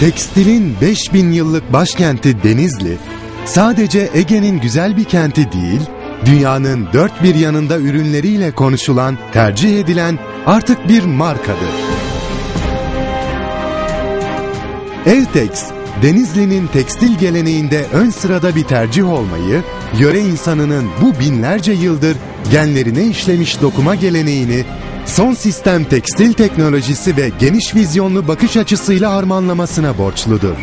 Tekstilin 5000 yıllık başkenti Denizli, sadece Ege'nin güzel bir kenti değil, dünyanın dört bir yanında ürünleriyle konuşulan, tercih edilen artık bir markadır. Eltex, Denizli'nin tekstil geleneğinde ön sırada bir tercih olmayı, yöre insanının bu binlerce yıldır genlerine işlemiş dokuma geleneğini, son sistem tekstil teknolojisi ve geniş vizyonlu bakış açısıyla harmanlamasına borçludur.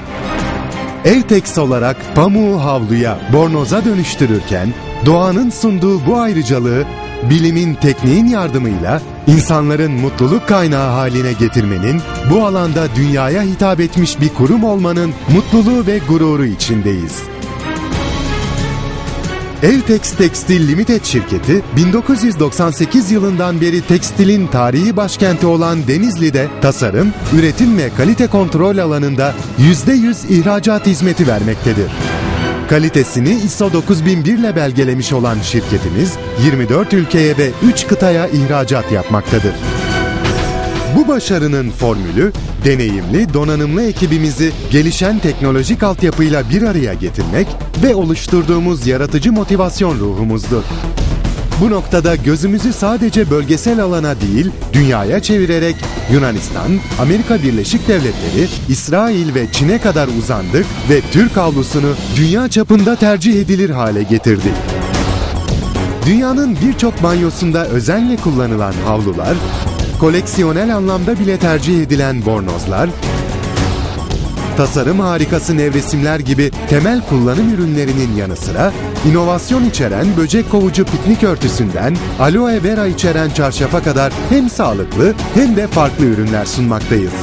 Eltex olarak pamuğu havluya, bornoza dönüştürürken, doğanın sunduğu bu ayrıcalığı, bilimin tekniğin yardımıyla insanların mutluluk kaynağı haline getirmenin, bu alanda dünyaya hitap etmiş bir kurum olmanın mutluluğu ve gururu içindeyiz. Eltex Tekstil Limited şirketi 1998 yılından beri tekstilin tarihi başkenti olan Denizli'de tasarım, üretim ve kalite kontrol alanında %100 ihracat hizmeti vermektedir. Kalitesini ISO 9001 ile belgelemiş olan şirketimiz 24 ülkeye ve 3 kıtaya ihracat yapmaktadır. Bu başarının formülü, deneyimli, donanımlı ekibimizi gelişen teknolojik altyapıyla bir araya getirmek ve oluşturduğumuz yaratıcı motivasyon ruhumuzdur. Bu noktada gözümüzü sadece bölgesel alana değil, dünyaya çevirerek Yunanistan, Amerika Birleşik Devletleri, İsrail ve Çin'e kadar uzandık ve Türk havlusunu dünya çapında tercih edilir hale getirdik. Dünyanın birçok banyosunda özenle kullanılan havlular, koleksiyonel anlamda bile tercih edilen bornozlar, tasarım harikası nevresimler gibi temel kullanım ürünlerinin yanı sıra inovasyon içeren böcek kovucu piknik örtüsünden aloe vera içeren çarşafa kadar hem sağlıklı hem de farklı ürünler sunmaktayız.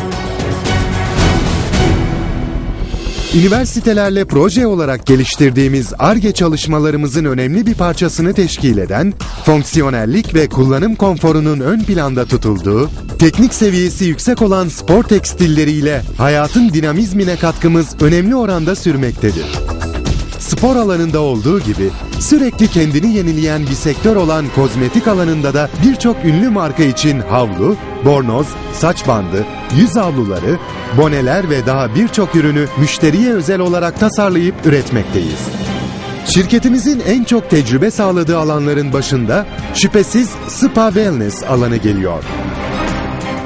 Üniversitelerle proje olarak geliştirdiğimiz ARGE çalışmalarımızın önemli bir parçasını teşkil eden, fonksiyonellik ve kullanım konforunun ön planda tutulduğu, teknik seviyesi yüksek olan spor tekstilleriyle hayatın dinamizmine katkımız önemli oranda sürmektedir. Spor alanında olduğu gibi sürekli kendini yenileyen bir sektör olan kozmetik alanında da birçok ünlü marka için havlu, bornoz, saç bandı, yüz havluları, boneler ve daha birçok ürünü müşteriye özel olarak tasarlayıp üretmekteyiz. Şirketimizin en çok tecrübe sağladığı alanların başında şüphesiz Spa Wellness alanı geliyor.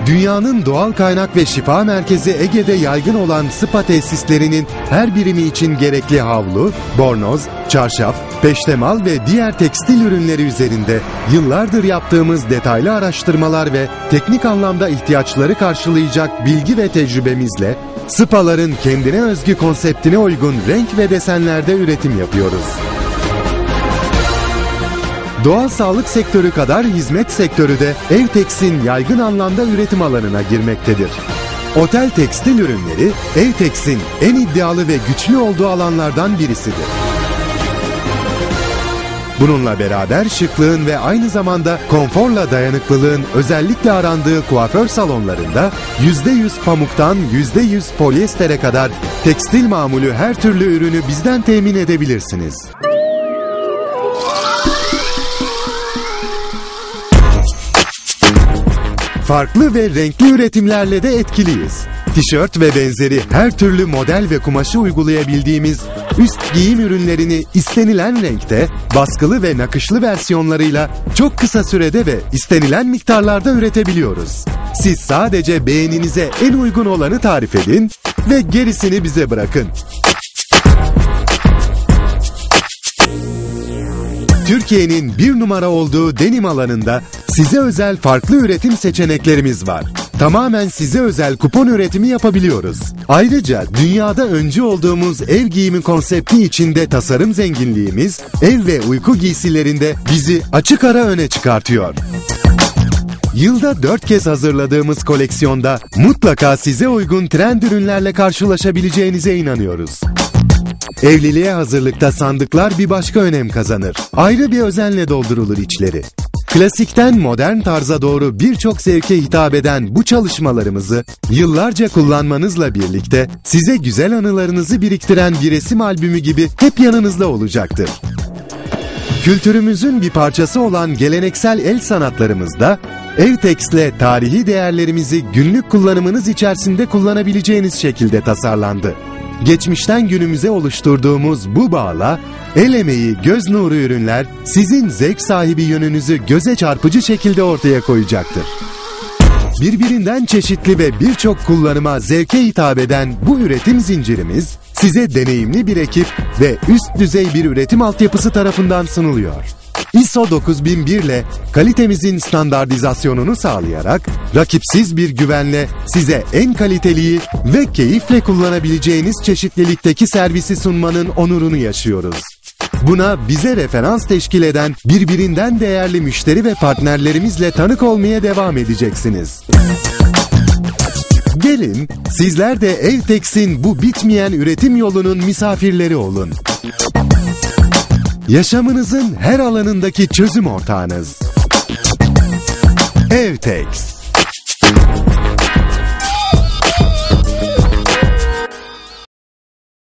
Dünyanın doğal kaynak ve şifa merkezi Ege'de yaygın olan spa tesislerinin her birimi için gerekli havlu, bornoz, çarşaf, peştemal ve diğer tekstil ürünleri üzerinde yıllardır yaptığımız detaylı araştırmalar ve teknik anlamda ihtiyaçları karşılayacak bilgi ve tecrübemizle spaların kendine özgü konseptine uygun renk ve desenlerde üretim yapıyoruz. Doğal sağlık sektörü kadar hizmet sektörü de Evtex'in yaygın anlamda üretim alanına girmektedir. Otel tekstil ürünleri Evtex'in en iddialı ve güçlü olduğu alanlardan birisidir. Bununla beraber şıklığın ve aynı zamanda konforla dayanıklılığın özellikle arandığı kuaför salonlarında %100 pamuktan %100 polyestere kadar tekstil mamulü her türlü ürünü bizden temin edebilirsiniz. Farklı ve renkli üretimlerle de etkiliyiz. Tişört ve benzeri her türlü model ve kumaşı uygulayabildiğimiz üst giyim ürünlerini istenilen renkte, baskılı ve nakışlı versiyonlarıyla çok kısa sürede ve istenilen miktarlarda üretebiliyoruz. Siz sadece beğeninize en uygun olanı tarif edin ve gerisini bize bırakın. Türkiye'nin bir numara olduğu denim alanında size özel farklı üretim seçeneklerimiz var. Tamamen size özel kupon üretimi yapabiliyoruz. Ayrıca dünyada öncü olduğumuz ev giyimi konsepti içinde tasarım zenginliğimiz ev ve uyku giysilerinde bizi açık ara öne çıkartıyor. Yılda 4 kez hazırladığımız koleksiyonda mutlaka size uygun trend ürünlerle karşılaşabileceğinize inanıyoruz. Evliliğe hazırlıkta sandıklar bir başka önem kazanır. Ayrı bir özenle doldurulur içleri. Klasikten modern tarza doğru birçok zevke hitap eden bu çalışmalarımızı yıllarca kullanmanızla birlikte size güzel anılarınızı biriktiren bir resim albümü gibi hep yanınızda olacaktır. Kültürümüzün bir parçası olan geleneksel el sanatlarımızda Evtex'le tarihi değerlerimizi günlük kullanımınız içerisinde kullanabileceğiniz şekilde tasarlandı. Geçmişten günümüze oluşturduğumuz bu bağla, el emeği, göz nuru ürünler sizin zevk sahibi yönünüzü göze çarpıcı şekilde ortaya koyacaktır. Birbirinden çeşitli ve birçok kullanıma zevke hitap eden bu üretim zincirimiz, size deneyimli bir ekip ve üst düzey bir üretim altyapısı tarafından sunuluyor. ISO 9001 ile kalitemizin standartizasyonunu sağlayarak rakipsiz bir güvenle size en kaliteliyi ve keyifle kullanabileceğiniz çeşitlilikteki servisi sunmanın onurunu yaşıyoruz. Buna bize referans teşkil eden birbirinden değerli müşteri ve partnerlerimizle tanık olmaya devam edeceksiniz. Gelin sizler de Evtex'in bu bitmeyen üretim yolunun misafirleri olun. Yaşamınızın her alanındaki çözüm ortağınız. Evtex